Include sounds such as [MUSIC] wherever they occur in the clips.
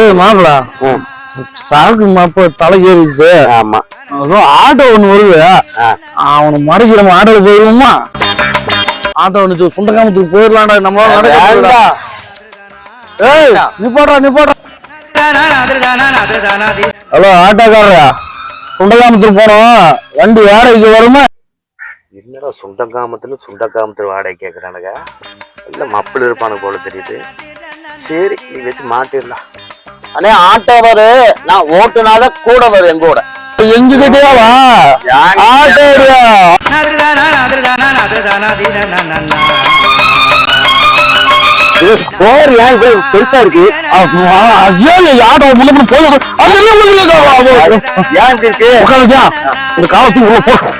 ஏய் மாப்பிள. சரக்கு மாப்ப தலை ஏறிச்சு ஆமா. அதுவும் ஆட்டோ ஒண்ணு வருது. அவனை மறைக்கிற ஆட்டோல போயிருவோமா? ஆட்டோ ஒண்ணு சுண்டகாமத்துக்கு போயிடலாம்டா. நம்மளால நடக்க. ஏய் நீ போடுறா நீ போடுறா. ஹலோ ஆட்டோக்காரரா? சுண்டகாமத்துக்கு போனோம். வண்டி வாடகைக்கு வருமா? என்னடா சுண்டக்காமத்துல சுண்டக்காமத்துல வாடகை கேக்குறானுங்க? இல்ல மப்பிள் இருப்பானு போல தெரியுது. சரி நீ வச்சு மாட்டிடலாம். அண்ணே ஆட்டோ வரு. நான் ஓட்டுனாத கூட வரும் எங்க கூட. எங்க கிட்டயா வா ஆட்டோடியா? போர் ஏன் பெருசா இருக்கு? ஐயோ ஆட்டோ முன்ன போய் ஏன் இப்படி இருக்கு? உட்காந்துச்சா இந்த காலத்துக்கு போட்டோம்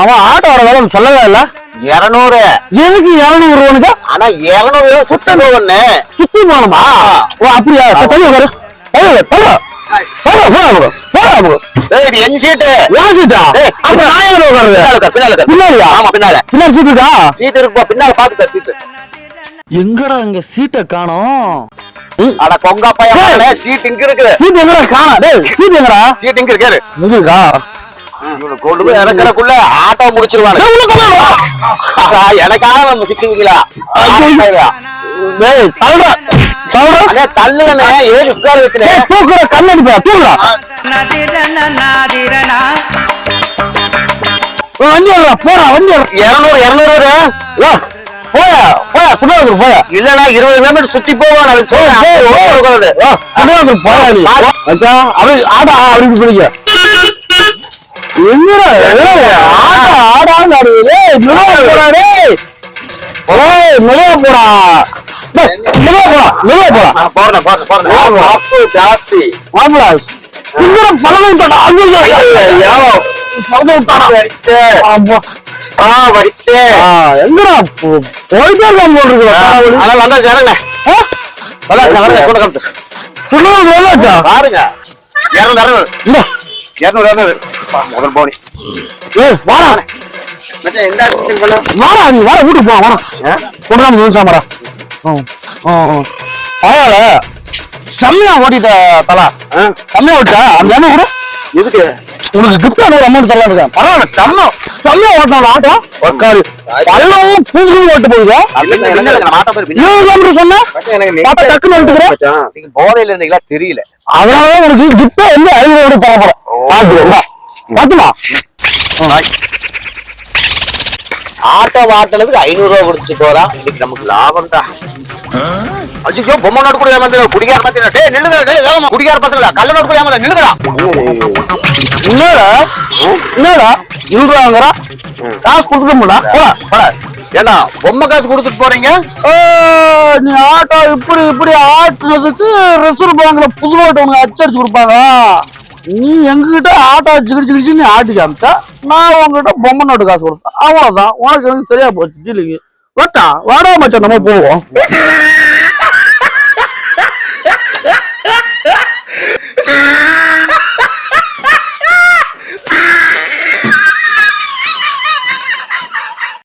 அவன் ஆட்டோட வேலை சொல்லவே இல்ல. இருநூறு. எதுக்கு இருநூறு ரூபானுக்கு ஆனா இருநூறு சுத்தம் ஒண்ணு சுத்தி போகணுமா? ஓ அப்படியா? தள்ளி உட்காரு தள்ளு, தள்ளு. போடா. போடா இது எங்க சீட்டு என் சீட்டா? அப்ப நான் எங்க உட்காருது? பின்னால பின்னால. பின்னாடியா? ஆமா பின்னால. பின்னாடி சீட்டு இருக்கா? சீட் இருக்குப்பா பின்னால பாத்துக்க சீட்டு எங்கடா இங்க சீட்டை காணோம்? அட கொங்கா பையன் சீட் இங்க இருக்குது. சீட்டு எங்கடா காணா டேய் [LAUGHS] சீட்டு எங்கடா? சீட் இங்க இருக்கு இங்க இருக்கா? இவனுக்கு கொண்டு போய் இறக்கறக்குள்ள ஆட்டோ முடிச்சிருவானு எனக்காக நம்ம அண்ணே தள்ளுங்கண்ணே ஏழு உட்கார வச்சுனே. தூக்குற கண்ணு அடிப்பா தூக்குடா. வண்டி போடா வண்டி. இருநூறு இருநூறு போயா போயா சுடாது போயா. இல்லனா இருபது கிலோமீட்டர் சுத்தி போவான் அவன் போய், போய், போய். மச்சான் அப்படி ஆடா அப்படி பிடிக்க. ஆ, எங்கடா? போ- போயிட்டே இருக்கான் போல் இருக்கு. வந்தா சேரங்க வந்தா சேரங்க சொல்ல கம்பு சொல்லுவது வந்தாச்சா? பாருங்க. இருநூறு இருநூறு. இருநூறு இருநூறு. முதல் போனி. ஏய் வாடா. வாடா நீ வாடா வீட்டுக்கு போ வாடா. சொல்றாம நிமிஷாமடா பரவாயில்ல. செம்மையா ஓட்டிட்ட தலா. செம்மையா ஓட்டிட்ட? அந்த எண்ணெய் கூட? எதுக்கு? உனக்கு கிஃப்ட் ஒரு அமௌண்ட் தரலாம் இருக்கேன். பரவாயில்ல செம்ம செம்மையா ஓட்டினா ஆட்டோ. உட்காரு பள்ளம் பூந்து ஓட்டு போகுது. இருபது கிலோமீட்டர் சொன்ன? டக்குன்னு நீங்க போதையில இருந்தீங்களா? தெரியல. அதனாலதான் உனக்கு கிஃப்ட் வந்து ஐநூறு விட தர போறேன் பாத்து பாத்துமா? ஆட்டோ வாட்டலுக்கு ஐநூறு ரூபா கொடுத்துட்டு போறான் இதுக்கு நமக்கு லாபம் தான் அஜிக்கோ பொம்மை நோட்டு கூட ஏமாந்து குடிகார பாத்தீங்கன்னா டேய் நில்லுங்க டேய் வேகமா குடிகார பசங்களா? கள்ள நோட்டு கூட ஏமாந்து. நில்லுங்கடா. என்னடா? என்னடா? இருபதாங்கிறா காசு கொடுக்க முடியல போடா போடா ஏண்டா பொம்மை காசு கொடுத்துட்டு போறீங்க? நீ ஆட்டோ இப்படி இப்படி ஆட்டுனதுக்கு ரிசர்வ் பேங்க்ல புது நோட்டு உனக்கு அச்சடிச்சு கொடுப்பாங்க நீ எங்ககிட்ட ஆட்டோ சிகிச்சு சிக்கிடிச்சு நீ ஆட்டி காமிச்சா நான் உங்ககிட்ட பொம்மை நோட்டு காசு கொடுத்தேன் அவ்வளவுதான். உனக்கு எனக்கு சரியா போச்சு டீலிங்கு வட்டா வாடா மச்சான் நம்ம போவோம்.